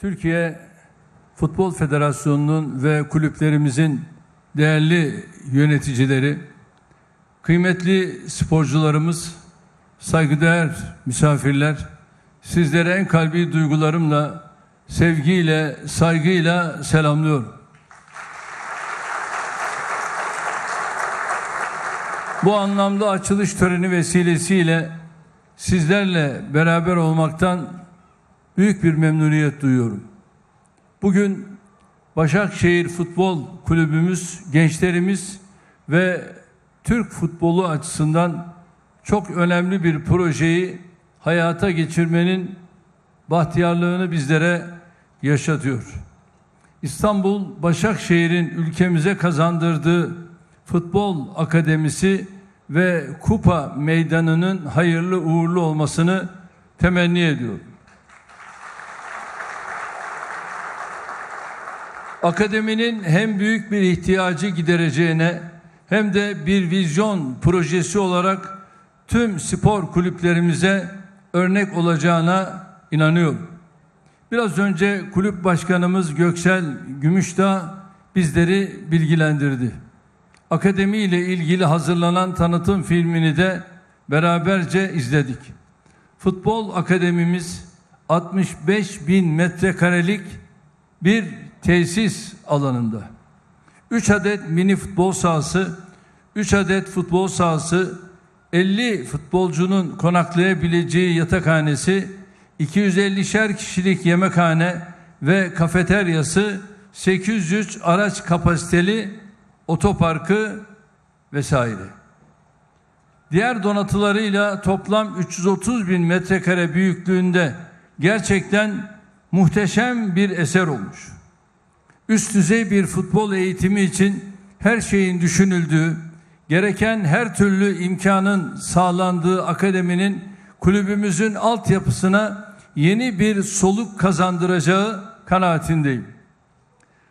Türkiye Futbol Federasyonu'nun ve kulüplerimizin değerli yöneticileri, kıymetli sporcularımız, saygıdeğer misafirler, sizlere en kalbi duygularımla, sevgiyle, saygıyla selamlıyorum. Bu anlamda açılış töreni vesilesiyle sizlerle beraber olmaktan büyük bir memnuniyet duyuyorum. Bugün Başakşehir Futbol Kulübümüz, gençlerimiz ve Türk futbolu açısından çok önemli bir projeyi hayata geçirmenin bahtiyarlığını bizlere yaşatıyor. İstanbul Başakşehir'in ülkemize kazandırdığı futbol akademisi ve kupa meydanının hayırlı uğurlu olmasını temenni ediyorum. Akademinin hem büyük bir ihtiyacı gidereceğine hem de bir vizyon projesi olarak tüm spor kulüplerimize örnek olacağına inanıyorum. Biraz önce kulüp başkanımız Göksel Gümüşdağ bizleri bilgilendirdi. Akademi ile ilgili hazırlanan tanıtım filmini de beraberce izledik. Futbol akademimiz 65 bin metrekarelik bir tesis alanında. 3 adet mini futbol sahası, 3 adet futbol sahası, 50 futbolcunun konaklayabileceği yatakhanesi, 250'şer kişilik yemekhane ve kafeteryası, 800 araç kapasiteli otoparkı vesaire. Diğer donatılarıyla toplam 330 bin metrekare büyüklüğünde gerçekten muhteşem bir eser olmuş. Üst düzey bir futbol eğitimi için her şeyin düşünüldüğü, gereken her türlü imkanın sağlandığı akademinin kulübümüzün altyapısına yeni bir soluk kazandıracağı kanaatindeyim.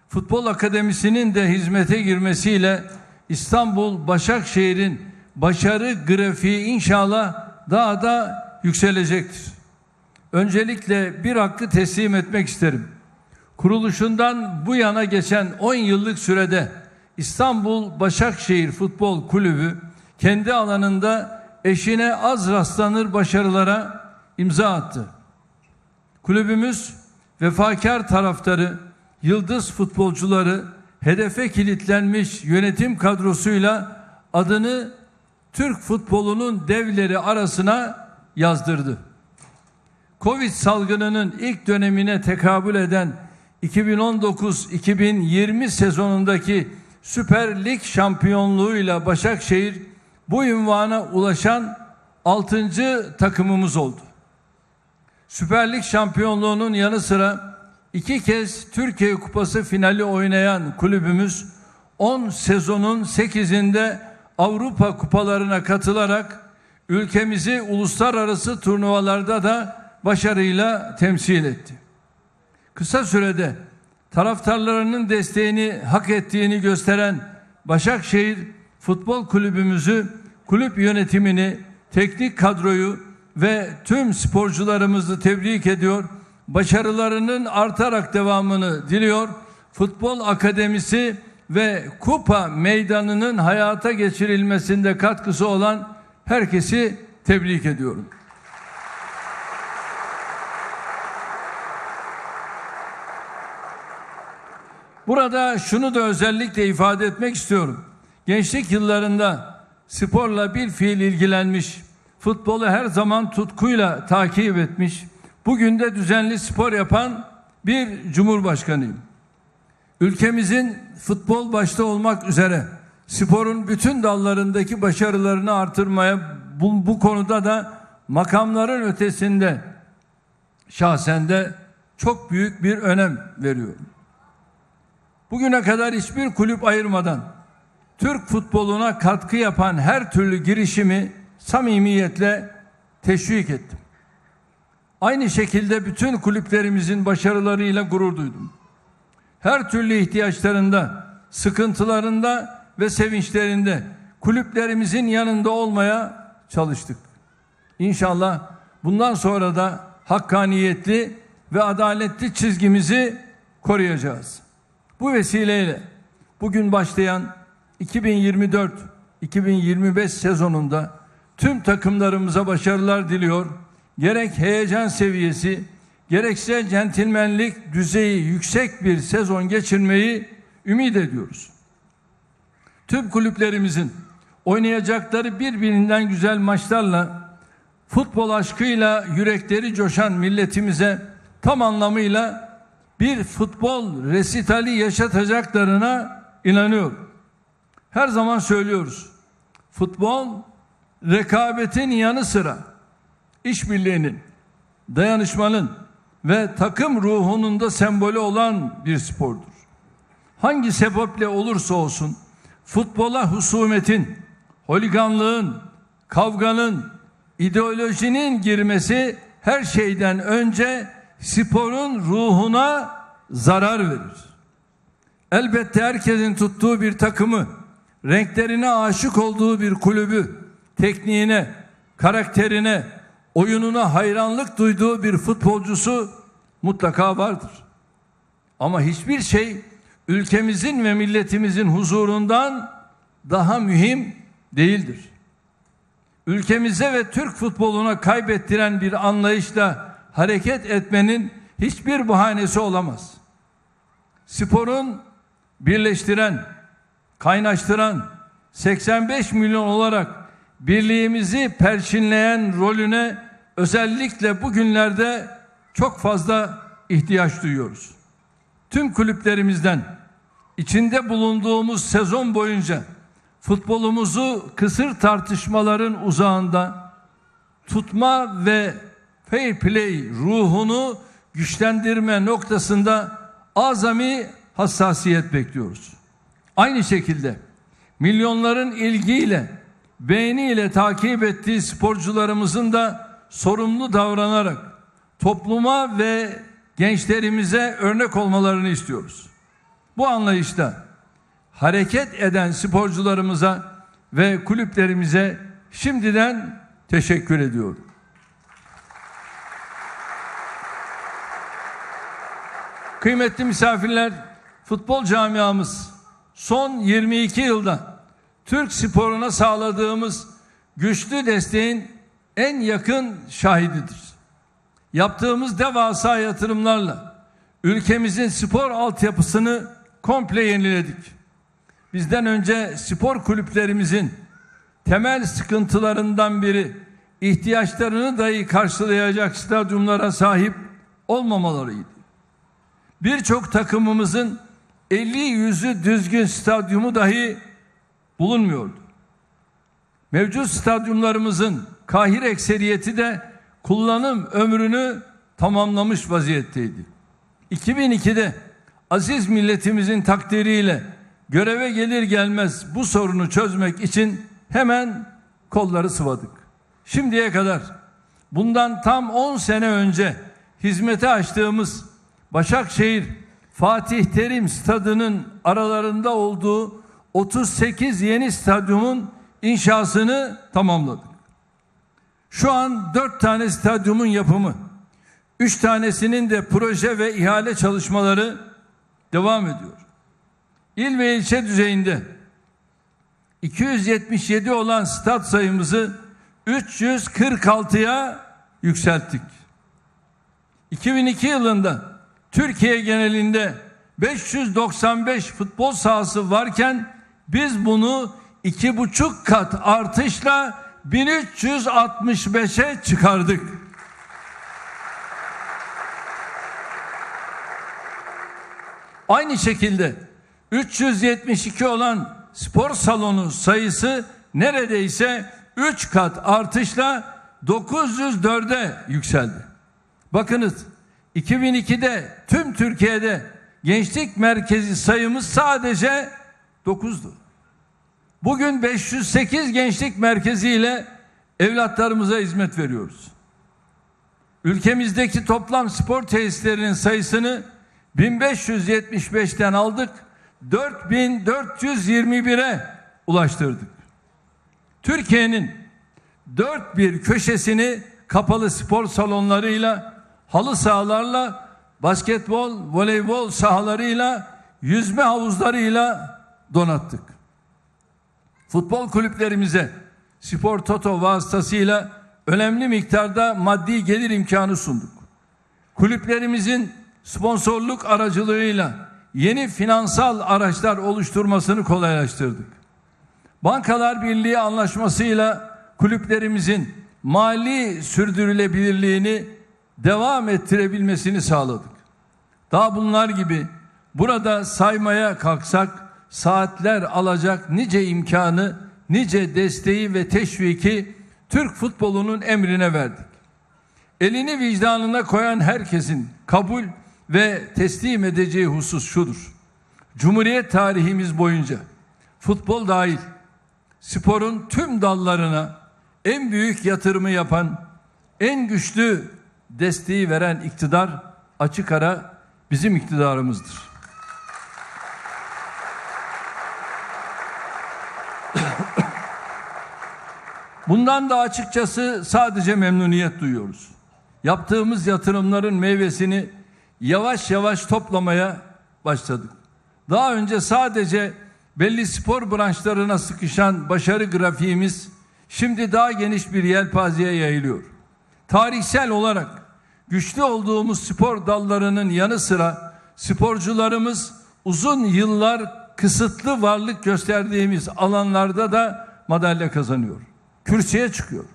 Futbol Akademisi'nin de hizmete girmesiyle İstanbul Başakşehir'in başarı grafiği inşallah daha da yükselecektir. Öncelikle bir hakkı teslim etmek isterim. Kuruluşundan bu yana geçen 10 yıllık sürede İstanbul Başakşehir Futbol Kulübü kendi alanında eşine az rastlanır başarılara imza attı. Kulübümüz vefakar taraftarı, yıldız futbolcuları, hedefe kilitlenmiş yönetim kadrosuyla adını Türk futbolunun devleri arasına yazdırdı. Covid salgınının ilk dönemine tekabül eden 2019-2020 sezonundaki Süper Lig şampiyonluğuyla Başakşehir bu ünvana ulaşan 6. takımımız oldu. Süper Lig şampiyonluğunun yanı sıra iki kez Türkiye Kupası finali oynayan kulübümüz 10 sezonun 8'inde Avrupa kupalarına katılarak ülkemizi uluslararası turnuvalarda da başarıyla temsil etti. Kısa sürede taraftarlarının desteğini hak ettiğini gösteren Başakşehir Futbol Kulübümüzü, kulüp yönetimini, teknik kadroyu ve tüm sporcularımızı tebrik ediyor. Başarılarının artarak devamını diliyor. Futbol Akademisi ve Kupa Meydanı'nın hayata geçirilmesinde katkısı olan herkesi tebrik ediyorum. Burada şunu da özellikle ifade etmek istiyorum. Gençlik yıllarında sporla bir fiil ilgilenmiş, futbolu her zaman tutkuyla takip etmiş, bugün de düzenli spor yapan bir cumhurbaşkanıyım. Ülkemizin futbol başta olmak üzere sporun bütün dallarındaki başarılarını artırmaya bu, bu konuda da makamların ötesinde şahsen de çok büyük bir önem veriyorum. Bugüne kadar hiçbir kulüp ayırmadan Türk futboluna katkı yapan her türlü girişimi samimiyetle teşvik ettim. Aynı şekilde bütün kulüplerimizin başarılarıyla gurur duydum. Her türlü ihtiyaçlarında, sıkıntılarında ve sevinçlerinde kulüplerimizin yanında olmaya çalıştık. İnşallah bundan sonra da hakkaniyetli ve adaletli çizgimizi koruyacağız. Bu vesileyle bugün başlayan 2024-2025 sezonunda tüm takımlarımıza başarılar diliyor. Gerek heyecan seviyesi, gerekse centilmenlik düzeyi yüksek bir sezon geçirmeyi ümit ediyoruz. Tüm kulüplerimizin oynayacakları birbirinden güzel maçlarla futbol aşkıyla yürekleri coşan milletimize tam anlamıyla bir futbol resitali yaşatacaklarına inanıyorum. Her zaman söylüyoruz. Futbol rekabetin yanı sıra işbirliğinin, dayanışmanın ve takım ruhunun da sembolü olan bir spordur. Hangi sebeple olursa olsun futbola husumetin, holiganlığın, kavganın, ideolojinin girmesi her şeyden önce sporun ruhuna zarar verir. Elbette herkesin tuttuğu bir takımı, renklerine aşık olduğu bir kulübü, tekniğine, karakterine, oyununa hayranlık duyduğu bir futbolcusu mutlaka vardır. Ama hiçbir şey ülkemizin ve milletimizin huzurundan daha mühim değildir. Ülkemize ve Türk futboluna kaybettiren bir anlayışla hareket etmenin hiçbir bahanesi olamaz. Sporun birleştiren, kaynaştıran 85 milyon olarak birliğimizi perçinleyen rolüne özellikle bugünlerde çok fazla ihtiyaç duyuyoruz. Tüm kulüplerimizden içinde bulunduğumuz sezon boyunca futbolumuzu kısır tartışmaların uzağında tutma ve fair play ruhunu güçlendirme noktasında azami hassasiyet bekliyoruz. Aynı şekilde milyonların ilgiyle, beğeniyle takip ettiği sporcularımızın da sorumlu davranarak topluma ve gençlerimize örnek olmalarını istiyoruz. Bu anlayışta hareket eden sporcularımıza ve kulüplerimize şimdiden teşekkür ediyorum. Kıymetli misafirler, futbol camiamız son 22 yılda Türk sporuna sağladığımız güçlü desteğin en yakın şahididir. Yaptığımız devasa yatırımlarla ülkemizin spor altyapısını komple yeniledik. Bizden önce spor kulüplerimizin temel sıkıntılarından biri ihtiyaçlarını dahi karşılayacak stadyumlara sahip olmamalarıydı. Birçok takımımızın 50 yüzü düzgün stadyumu dahi bulunmuyordu. Mevcut stadyumlarımızın kahir ekseriyeti de kullanım ömrünü tamamlamış vaziyetteydi. 2002'de aziz milletimizin takdiriyle göreve gelir gelmez bu sorunu çözmek için hemen kolları sıvadık. Şimdiye kadar bundan tam 10 sene önce hizmete açtığımız Başakşehir Fatih Terim stadının aralarında olduğu 38 yeni stadyumun inşasını tamamladık. Şu an 4 tane stadyumun yapımı, 3 tanesinin de proje ve ihale çalışmaları devam ediyor. İl ve ilçe düzeyinde 277 olan stat sayımızı 346'ya yükselttik. 2002 yılında Türkiye genelinde 595 futbol sahası varken biz bunu iki buçuk kat artışla 1365'e çıkardık. Aynı şekilde 372 olan spor salonu sayısı neredeyse 3 kat artışla 904'e yükseldi. Bakınız 2002'de tüm Türkiye'de gençlik merkezi sayımız sadece 9'du. Bugün 508 gençlik merkezi ile evlatlarımıza hizmet veriyoruz. Ülkemizdeki toplam spor tesislerinin sayısını 1575'ten aldık 4421'e ulaştırdık. Türkiye'nin dört bir köşesini kapalı spor salonlarıyla halı sahalarla, basketbol, voleybol sahalarıyla, yüzme havuzlarıyla donattık. Futbol kulüplerimize Spor Toto vasıtasıyla önemli miktarda maddi gelir imkanı sunduk. Kulüplerimizin sponsorluk aracılığıyla yeni finansal araçlar oluşturmasını kolaylaştırdık. Bankalar Birliği anlaşmasıyla kulüplerimizin mali sürdürülebilirliğini devam ettirebilmesini sağladık. Daha bunlar gibi burada saymaya kalksak saatler alacak nice imkanı, nice desteği ve teşviki Türk futbolunun emrine verdik. Elini vicdanına koyan herkesin kabul ve teslim edeceği husus şudur. Cumhuriyet tarihimiz boyunca futbol dahil sporun tüm dallarına en büyük yatırımı yapan, en güçlü desteği veren iktidar açık ara bizim iktidarımızdır. Bundan da açıkçası sadece memnuniyet duyuyoruz. Yaptığımız yatırımların meyvesini yavaş yavaş toplamaya başladık. Daha önce sadece belli spor branşlarına sıkışan başarı grafiğimiz şimdi daha geniş bir yelpazeye yayılıyor. Tarihsel olarak güçlü olduğumuz spor dallarının yanı sıra sporcularımız uzun yıllar kısıtlı varlık gösterdiğimiz alanlarda da madalya kazanıyor. Kürsüye çıkıyor.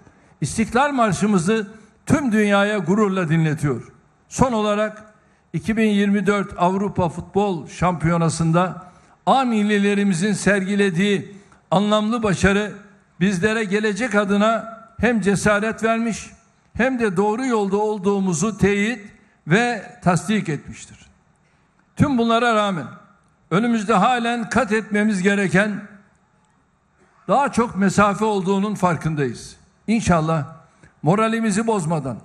İstiklal Marşımızı tüm dünyaya gururla dinletiyor. Son olarak 2024 Avrupa Futbol Şampiyonası'nda A millilerimizin sergilediği anlamlı başarı bizlere gelecek adına hem cesaret vermiş hem de doğru yolda olduğumuzu teyit ve tasdik etmiştir. Tüm bunlara rağmen önümüzde halen kat etmemiz gereken daha çok mesafe olduğunun farkındayız. İnşallah moralimizi bozmadan,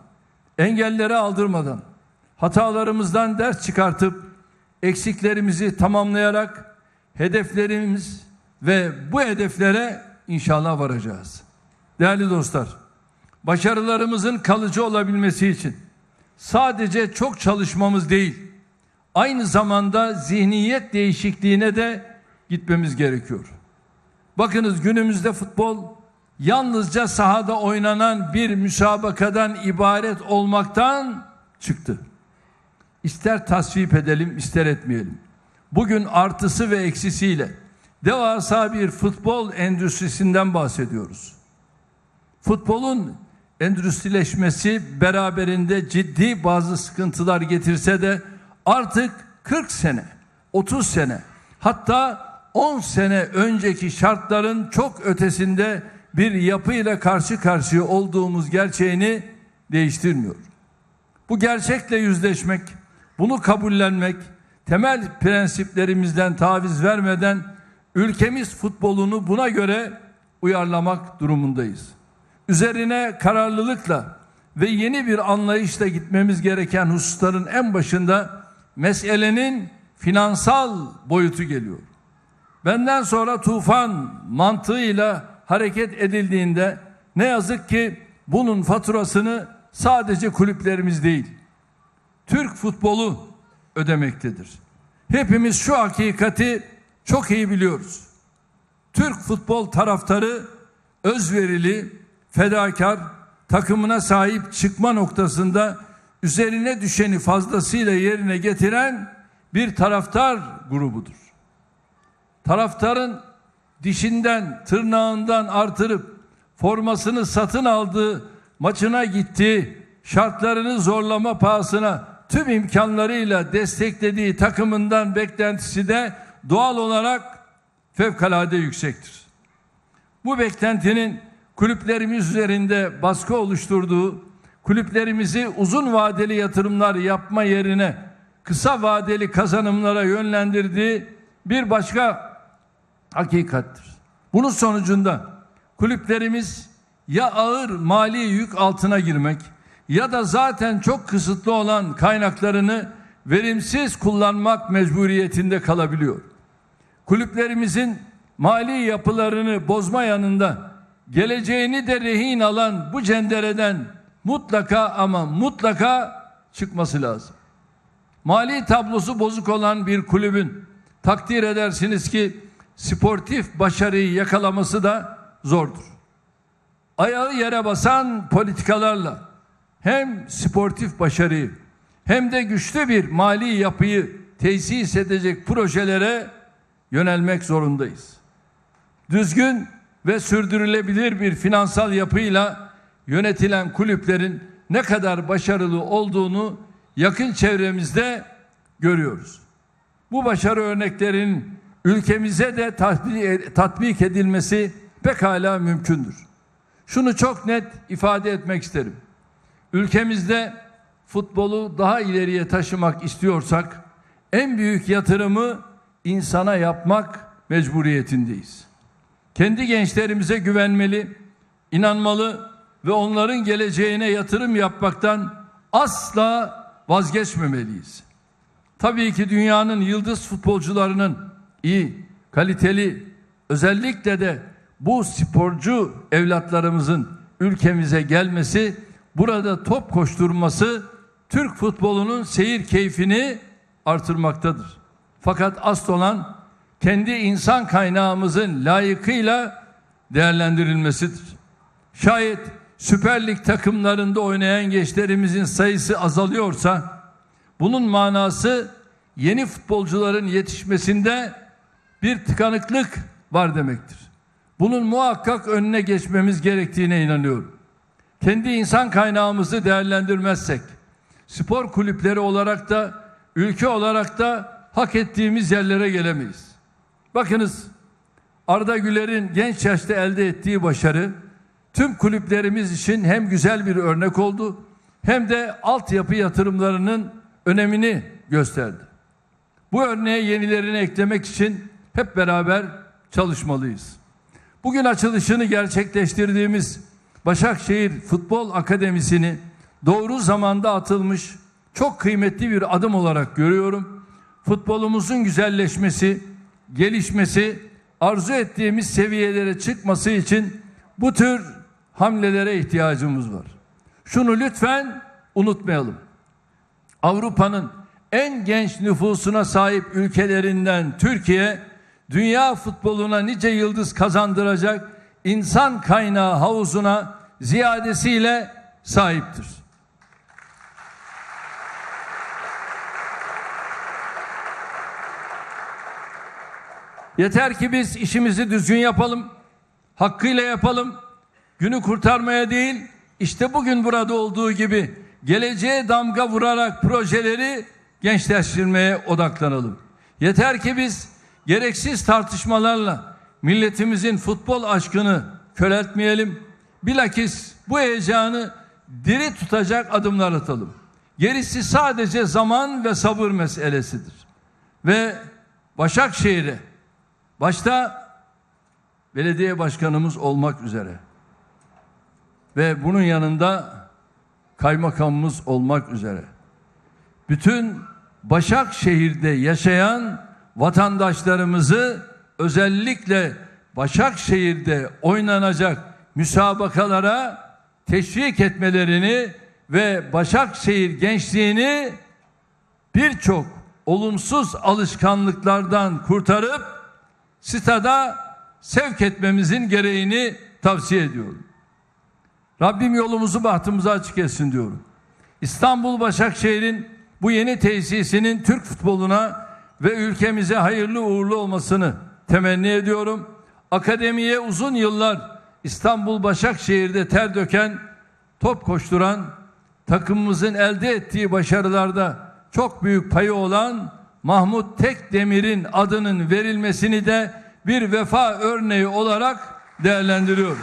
engellere aldırmadan, hatalarımızdan ders çıkartıp eksiklerimizi tamamlayarak hedeflerimiz ve bu hedeflere inşallah varacağız. Değerli dostlar, başarılarımızın kalıcı olabilmesi için sadece çok çalışmamız değil, aynı zamanda zihniyet değişikliğine de gitmemiz gerekiyor. Bakınız günümüzde futbol yalnızca sahada oynanan bir müsabakadan ibaret olmaktan çıktı. İster tasvip edelim ister etmeyelim. Bugün artısı ve eksisiyle devasa bir futbol endüstrisinden bahsediyoruz. Futbolun endüstrileşmesi beraberinde ciddi bazı sıkıntılar getirse de artık 40 sene, 30 sene hatta 10 sene önceki şartların çok ötesinde bir yapıyla karşı karşıya olduğumuz gerçeğini değiştirmiyor. Bu gerçekle yüzleşmek, bunu kabullenmek, temel prensiplerimizden taviz vermeden ülkemiz futbolunu buna göre uyarlamak durumundayız. Üzerine kararlılıkla ve yeni bir anlayışla gitmemiz gereken hususların en başında meselenin finansal boyutu geliyor. Benden sonra tufan mantığıyla hareket edildiğinde ne yazık ki bunun faturasını sadece kulüplerimiz değil, Türk futbolu ödemektedir. Hepimiz şu hakikati çok iyi biliyoruz. Türk futbol taraftarı özverili, fedakar, takımına sahip çıkma noktasında üzerine düşeni fazlasıyla yerine getiren bir taraftar grubudur. Taraftarın dişinden, tırnağından artırıp formasını satın aldığı, maçına gitti, şartlarını zorlama pahasına tüm imkanlarıyla desteklediği takımından beklentisi de doğal olarak fevkalade yüksektir. Bu beklentinin kulüplerimiz üzerinde baskı oluşturduğu, kulüplerimizi uzun vadeli yatırımlar yapma yerine kısa vadeli kazanımlara yönlendirdiği bir başka hakikattir. Bunun sonucunda kulüplerimiz ya ağır mali yük altına girmek ya da zaten çok kısıtlı olan kaynaklarını verimsiz kullanmak mecburiyetinde kalabiliyor. Kulüplerimizin mali yapılarını bozma yanında geleceğini de rehin alan bu cendereden mutlaka ama mutlaka çıkması lazım. Mali tablosu bozuk olan bir kulübün takdir edersiniz ki sportif başarıyı yakalaması da zordur. Ayağı yere basan politikalarla hem sportif başarıyı hem de güçlü bir mali yapıyı tesis edecek projelere yönelmek zorundayız. Düzgün ve sürdürülebilir bir finansal yapıyla yönetilen kulüplerin ne kadar başarılı olduğunu yakın çevremizde görüyoruz. Bu başarı örneklerinin ülkemize de tatbik edilmesi pekala mümkündür. Şunu çok net ifade etmek isterim. Ülkemizde futbolu daha ileriye taşımak istiyorsak en büyük yatırımı insana yapmak mecburiyetindeyiz. Kendi gençlerimize güvenmeli, inanmalı ve onların geleceğine yatırım yapmaktan asla vazgeçmemeliyiz. Tabii ki dünyanın yıldız futbolcularının iyi, kaliteli, özellikle de bu sporcu evlatlarımızın ülkemize gelmesi, burada top koşturması Türk futbolunun seyir keyfini artırmaktadır. Fakat asıl olan kendi insan kaynağımızın layıkıyla değerlendirilmesidir. Şayet Süper Lig takımlarında oynayan gençlerimizin sayısı azalıyorsa bunun manası yeni futbolcuların yetişmesinde bir tıkanıklık var demektir. Bunun muhakkak önüne geçmemiz gerektiğine inanıyorum. Kendi insan kaynağımızı değerlendirmezsek spor kulüpleri olarak da ülke olarak da hak ettiğimiz yerlere gelemeyiz. Bakınız Arda Güler'in genç yaşta elde ettiği başarı tüm kulüplerimiz için hem güzel bir örnek oldu hem de altyapı yatırımlarının önemini gösterdi. Bu örneğe yenilerini eklemek için hep beraber çalışmalıyız. Bugün açılışını gerçekleştirdiğimiz Başakşehir Futbol Akademisi'ni doğru zamanda atılmış çok kıymetli bir adım olarak görüyorum. Futbolumuzun güzelleşmesi, gelişmesi, arzu ettiğimiz seviyelere çıkması için bu tür hamlelere ihtiyacımız var. Şunu lütfen unutmayalım. Avrupa'nın en genç nüfusuna sahip ülkelerinden Türkiye, dünya futboluna nice yıldız kazandıracak insan kaynağı havuzuna ziyadesiyle sahiptir. Yeter ki biz işimizi düzgün yapalım, hakkıyla yapalım. Günü kurtarmaya değil, işte bugün burada olduğu gibi geleceğe damga vurarak projeleri gençleştirmeye odaklanalım. Yeter ki biz gereksiz tartışmalarla milletimizin futbol aşkını köreltmeyelim. Bilakis bu heyecanı diri tutacak adımlar atalım. Gerisi sadece zaman ve sabır meselesidir. Ve Başakşehir'e başta belediye başkanımız olmak üzere ve bunun yanında kaymakamımız olmak üzere bütün Başakşehir'de yaşayan vatandaşlarımızı özellikle Başakşehir'de oynanacak müsabakalara teşvik etmelerini ve Başakşehir gençliğini birçok olumsuz alışkanlıklardan kurtarıp stada sevk etmemizin gereğini tavsiye ediyorum. Rabbim yolumuzu bahtımıza açık etsin diyorum. İstanbul Başakşehir'in bu yeni tesisinin Türk futboluna ve ülkemize hayırlı uğurlu olmasını temenni ediyorum. Akademiye uzun yıllar İstanbul Başakşehir'de ter döken, top koşturan, takımımızın elde ettiği başarılarda çok büyük payı olan Mahmut Tekdemir'in adının verilmesini de bir vefa örneği olarak değerlendiriyorum.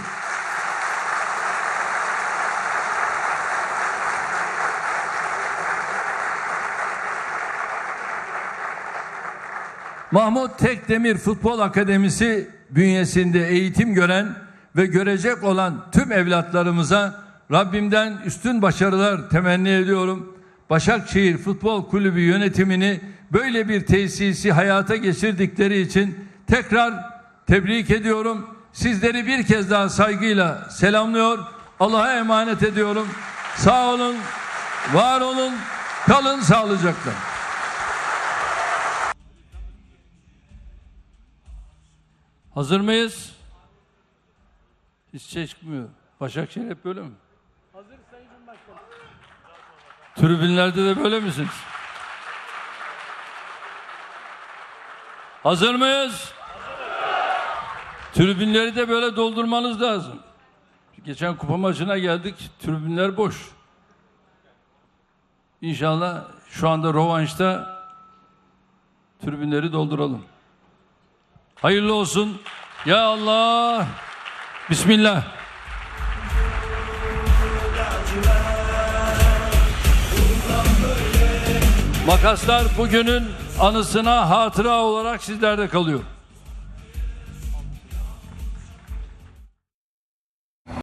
Mahmut Tekdemir Futbol Akademisi bünyesinde eğitim gören ve görecek olan tüm evlatlarımıza Rabbimden üstün başarılar temenni ediyorum. Başakşehir Futbol Kulübü yönetimini böyle bir tesisi hayata geçirdikleri için tekrar tebrik ediyorum. Sizleri bir kez daha saygıyla selamlıyor. Allah'a emanet ediyorum. Sağ olun, var olun, Kalın sağlıcakla. Hazır mıyız? Hiç çıkmıyor. Başakşehir hep böyle mi? Tribünlerde de böyle misiniz? Hazır mıyız? Tribünleri de böyle doldurmanız lazım. Geçen kupa maçına geldik, tribünler boş. İnşallah şu anda rovanşta tribünleri dolduralım. Hayırlı olsun. Ya Allah. Bismillah. Makaslar bugünün anısına hatıra olarak sizlerde kalıyor.